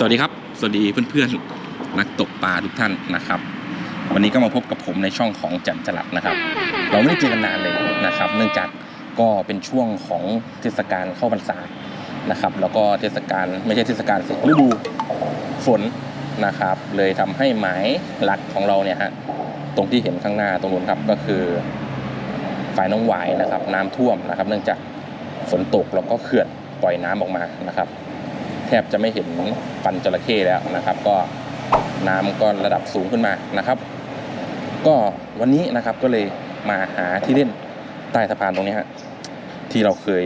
สวัสดีครับ สวัสดีเพื่อนๆนักตกปลาทุกท่านนะครับ วันนี้ก็มาพบกับผมในช่องของจันจลัดนะครับ เราไม่ได้เจอกันนานเลยนะครับ เนื่องจากก็เป็นช่วงของเทศกาลเข้าพรรษานะครับ แล้วก็เทศกาลไม่ใช่เทศกาลสิฤดูฝนนะครับ เลยทำให้หมายหลักของเราเนี่ยฮะตรงที่เห็นข้างหน้าตรงนู้นครับก็คือฝ่ายน้องหวายนะครับ น้ำท่วมนะครับ เนื่องจากฝนตกแล้วก็เขื่อนปล่อยน้ำออกมานะครับ แทบจะไม่เห็นฟันจระเข้แล้วนะครับ ก็น้ำก็ระดับสูงขึ้นมานะครับ ก็วันนี้นะครับก็เลยมาหาที่เล่นใต้สะพานตรงนี้ฮะที่เราเคย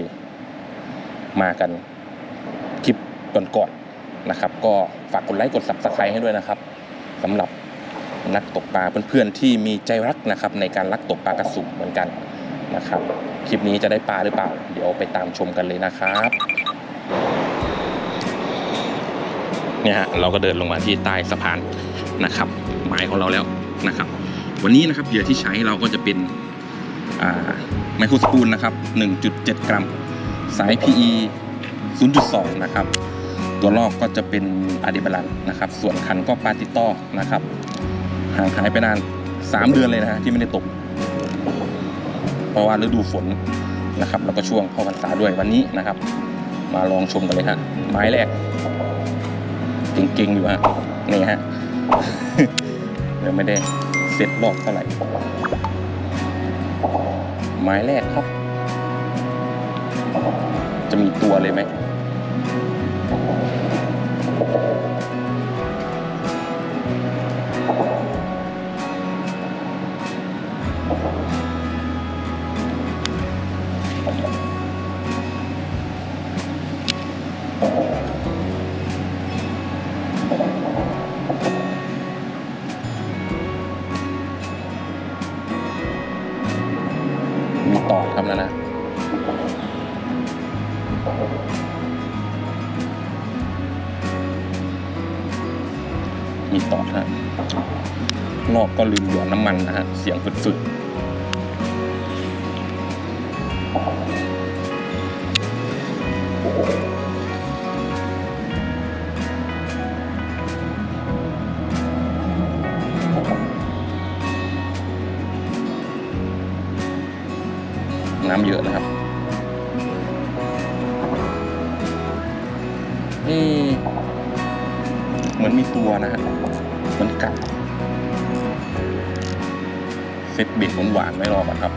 มากันคลิปก่อนๆนะครับ ก็ฝากกดไลค์กด subscribe ให้ด้วยนะครับสำหรับนักตกปลาเพื่อนๆที่มีใจรักนะครับ ในการรักตกปลากระสุนเหมือนกันนะครับ คลิปนี้จะได้ปลาหรือเปล่า เดี๋ยวไปตามชมกันเลยนะครับ เนี่ยฮะเราก็เดินลงมาที่ใต้สะพานนะครับหมายของเราแล้วนะครับ วันนี้นะครับเหยื่อที่ใช้เราก็จะเป็นไมโครสปูลนะครับ 1.7 กรัม สาย PE 0.2 นะครับ ตัวลอกก็จะเป็นอาเดบลันนะครับ ส่วนคันก็ปาติต้นะครับ ห่างหายไปนาน 3 เดือนเลยนะฮะที่ไม่ได้ตก เพราะว่าฤดูฝนนะครับ แล้วก็ช่วงเข้าพรรษาด้วยวันนี้นะครับ มาลองชมกันเลยฮะไม้แรก เก่งๆอยู่ฮะนี่ฮะเราไม่ได้เซ็ตรอบเท่าไหร่ไม้แรกครับ จะมีตัวเลยไหม มีตอดนะมีตอดฮะนอกก็ลืมหยอดน้ำมันนะฮะ เสียงสุดๆ น้ำเยอะนะครับเอ๊ะเหมือนมีตัวนะฮะเหมือนกัดเซตบิดหวานๆไม่รอก่อนครับ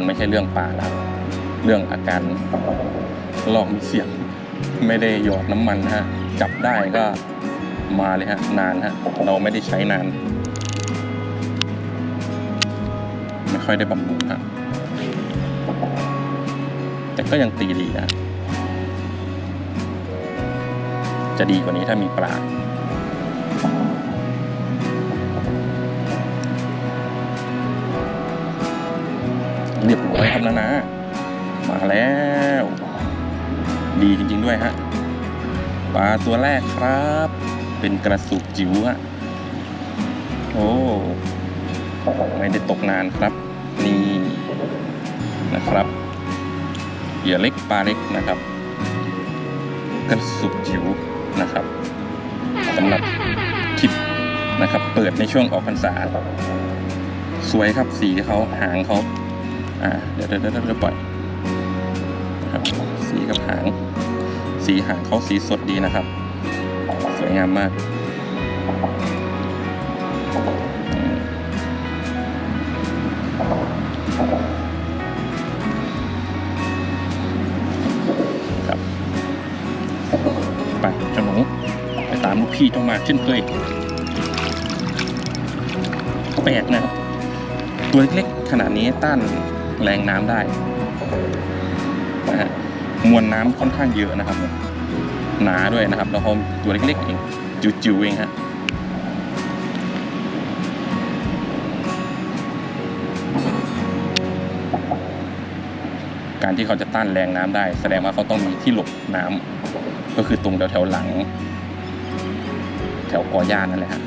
งไม่ใช่เรื่องปลาแล้วเรื่องอาการลอกมีเสียง ไม่ได้หยอดน้ำมันฮะ จับได้ก็มาเลยฮะ นานฮะ เราไม่ได้ใช้นาน ไม่ค่อยได้บำรุงฮะ แต่ก็ยังตีดีนะจะดีกว่านี้ถ้ามีปลา เรียบร้อยครับนะนะ มาแล้ว ดีจริง ๆด้วยฮะปลาตัวแรกครับ เป็นกระสุกจิ๋วฮะโอ้ไม่ได้ตกนานครับ นี่นะครับเหยื่อเล็กปลาเล็กนะครับ กระสุกจิ๋วนะครับสำหรับคลิปนะครับ เปิดในช่วงออกพรรษา สวยครับสีเขาหางเขา อ่าเดี๋ยวเดี๋ยวเดี๋ยวปล่อยนะครับสีกับหาง สีหางเขาสีสดดีนะครับ สวยงามมากครับไปเจ้าหนูไปตามลูกพี่ต้องมาเช่นเคยแปลกนะครับตัวเล็กๆขนาดนี้ต้าน แรงน้ำได้นะฮะมวลน้ำค่อนข้างเยอะนะครับหนาด้วยนะครับแล้วเขาตัวเล็กๆเองจิ๋วๆเองฮะการที่เขาจะต้านแรงน้ำได้ แสดงว่าเขาต้องมีที่หลบน้ำก็คือตรงแถวๆหลัง แถวกอหญ้านั่นแหละฮะ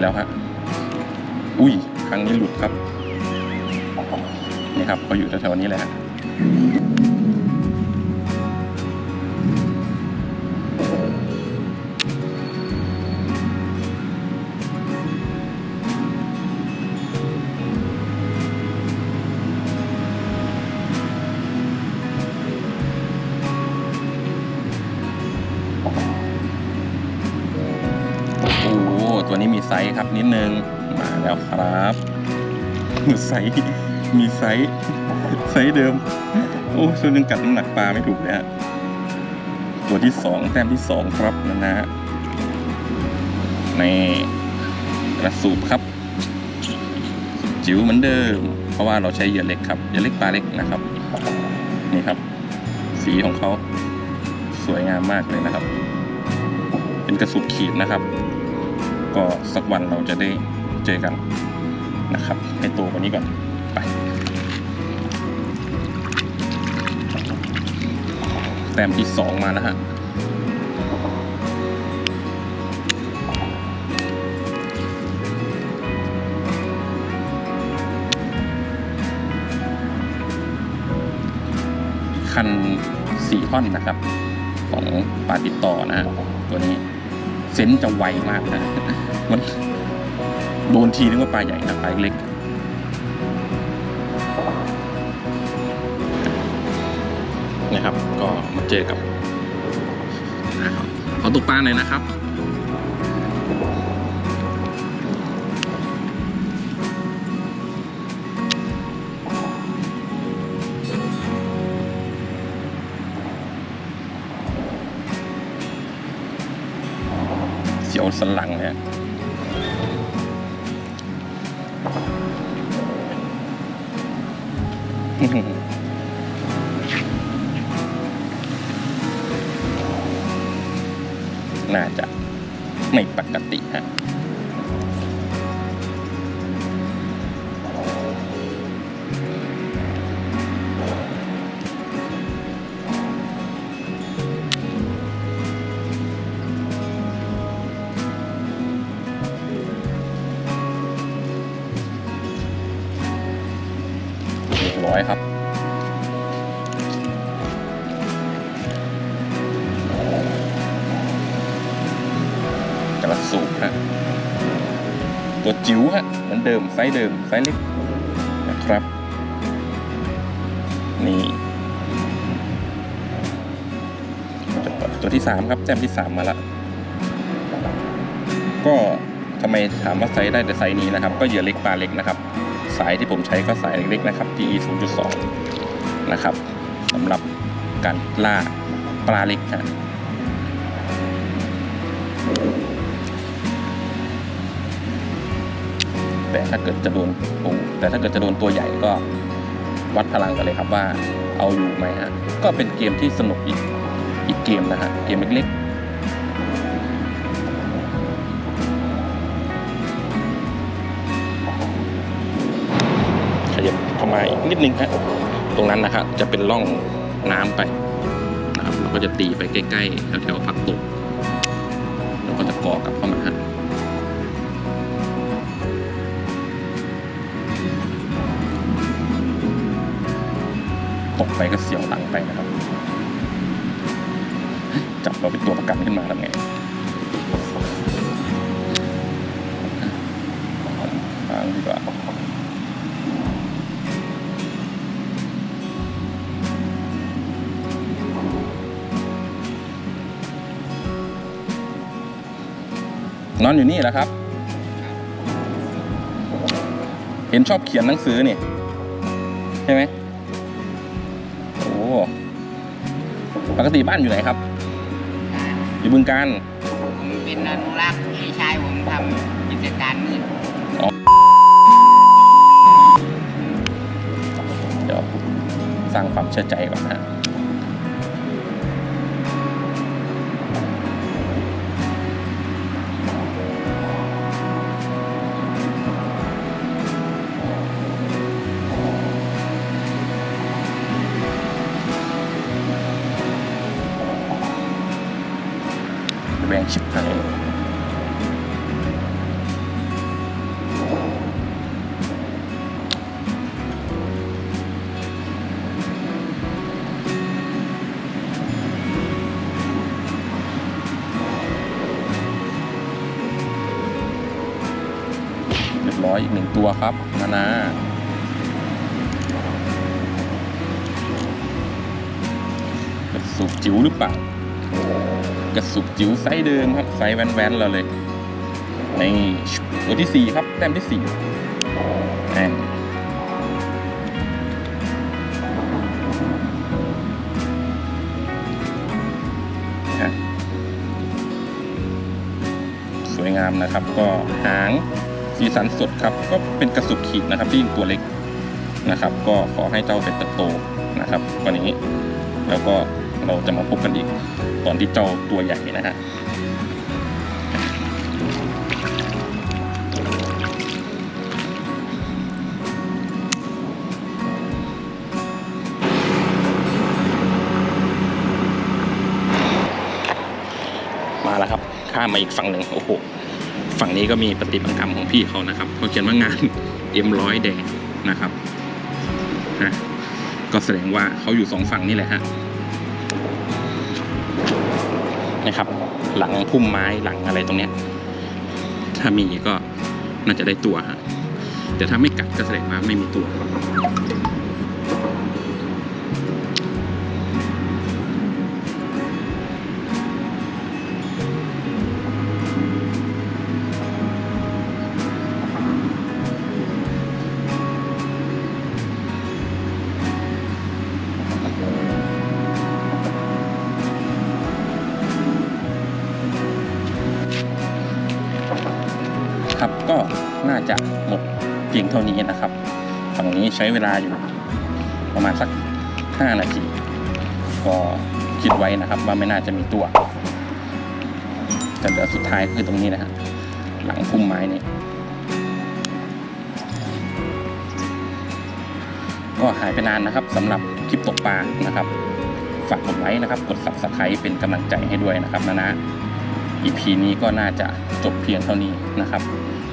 แล้วฮะอุ้ยครั้งนี้หลุดครับนี่ครับเขาอยู่แถวๆนี้แหลยฮะ ไซส์ครับนิดนึงมาแล้วครับมีไซส์มีไซส์ไซส์เดิม โอ้ช่วยยังกัดน้ำหนักปลาไม่ถูกเลยฮะตัวที่สองแต้มที่สองครับนะนะฮะในกระสูบครับ จิ๋วเหมือนเดิม เพราะว่าเราใช้เหยื่อเล็กครับเหยื่อเล็กปลาเล็กนะครับ นี่ครับ สีของเขาสวยงามมากเลยนะครับ เป็นกระสุบขีดนะครับ ก็สักวันเราจะได้เจอกันนะครับให้โตกว่านี้ก่อนไป แต้มที่สองมาแล้วฮะคันสี่ท่อนนะครับ ของปลาติดต่อนะฮะตัวนี้ เซนจะไวมากนะมันโดนทีนึกว่าปลาใหญ่นะปลาเล็กนะครับ ก็มาเจอกับขอตกปลาหน่อยนะครับ สันหลังเนี่ยน่าจะไม่ปกติฮะ กระสูบฮะตัวจิ๋วฮะเหมือนเดิมไซส์เดิมไซส์เล็กนะครับนี่ตัวที่สามครับแจมที่สามมาละก็ทำไมถามว่าไซส์ได้แต่ไซส์นี้นะครับ ก็เหยื่อเล็กปลาเล็กนะครับ สายที่ผมใช้ก็สายเล็กๆนะครับ PE 0.2 นะครับสำหรับการล่าปลาเล็กฮะ แต่ถ้าเกิดจะโดนโอ้แต่ถ้าเกิดจะโดนตัวใหญ่ก็วัดพลังกันเลยครับว่าเอาอยู่ไหมฮะก็เป็นเกมที่สนุกอีกอีกเกมนะฮะเกมเล็กๆขยับเข้ามาอีกนิดนึงฮะตรงนั้นนะครับจะเป็นร่องน้ำไปนะครับเราก็จะตีไปใกล้ๆแถวๆพักตกแล้วก็จะก่อกลับเข้ามาฮะ ไปก็เสียวหลังไปนะครับ จับเราเป็นตัวประกันขึ้นมาทำไงทางดีกว่านอนอยู่นี่แหละครับ เห็นชอบเขียนหนังสือนี่ ใช่ไหม ปกติบ้านอยู่ไหนครับ อยู่บึงการผมเป็นอนุรักษ์พี่ชายผมทำกิจการมืดเดียวสร้างความเชื่อใจก่อนนะ ตัวครับนานาสุกจิ๋วหรือเปล่ากระสุกจิ๋วไซส์เดิมครับ ไซส์แว่นๆเราเลย ในตัวที่สี่ครับ แต้มที่สี่แต้มสวยงามนะครับก็หาง สีสันสดครับ ก็เป็นกระสุกขีดนะครับที่ตัวเล็กนะครับ ก็ขอให้เจ้าเป็นเติบโตนะครับวันนี้ แล้วก็เราจะมาพบกันอีกตอนที่เจ้าตัวใหญ่นะฮะมาแล้วครับ ข้ามมาอีกฝั่งหนึ่งโอ้โห ฝั่งนี้ก็มีปฏิบัติกรรมของพี่เขานะครับเขาเขียนว่างานเอ็มร้อยแดงนะครับนะก็แสดงว่าเขาอยู่สองฝั่งนี่แหละฮะนะครับ หลังพุ่มไม้หลังอะไรตรงเนี้ย ถ้ามีก็น่าจะได้ตัวฮะแต่ถ้าไม่กัดก็แสดงว่าไม่มีตัว จะหมดเพียงเท่านี้นะครับฝั่งนี้ใช้เวลาอยู่ประมาณสัก 5 นาที ก็คิดไว้นะครับว่าไม่น่าจะมีตัวแต่เดี๋ยวสุดท้ายคือตรงนี้นะฮะหลังพุ่มไม้นี่ก็หายไปนานนะครับสำหรับคลิปตกปลานะครับ ฝากกดไลค์นะครับ กด subscribe เป็นกำลังใจให้ด้วยนะครับนะนะ EP นี้ก็น่าจะจบเพียงเท่านี้นะครับ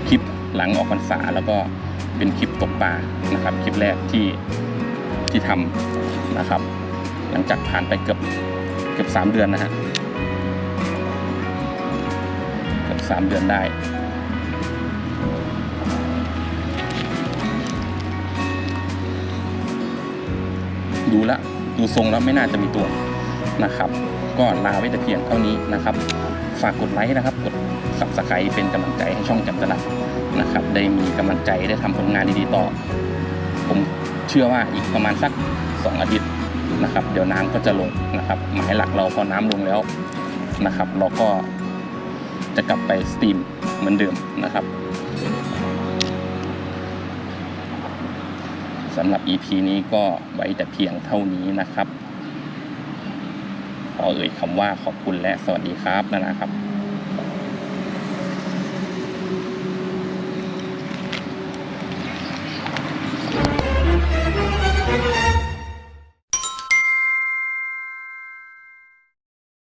คลิป หลังออกพรรษาแล้วก็เป็นคลิปตกปลานะครับ คลิปแรกที่ที่ทำนะครับ หลังจากผ่านไปเกือบเกือบสามเดือนนะฮะเกือบสามเดือนได้ดูแลวดูทรงแล้วไม่น่าจะมีตัวนะครับ ก็ลาไว้แต่เพียงเท่านี้นะครับ ฝากกดไลค์นะครับ กด subscribe เป็นกำลังใจให้ช่องจำตลัด นะครับ ได้มีกำลังใจได้ทำผลงานดีๆต่อ ผมเชื่อว่าอีกประมาณสัก 2 อาทิตย์นะครับ เดี๋ยวน้ำก็จะลงนะครับ หมายหลักเราพอน้ำลงแล้วนะครับ เราก็จะกลับไปสตรีมเหมือนเดิมนะครับสำหรับ EP นี้ก็ไว้แต่เพียงเท่านี้นะครับ ขอเอ่ยคำว่าขอบคุณและสวัสดีครับนะนะครับ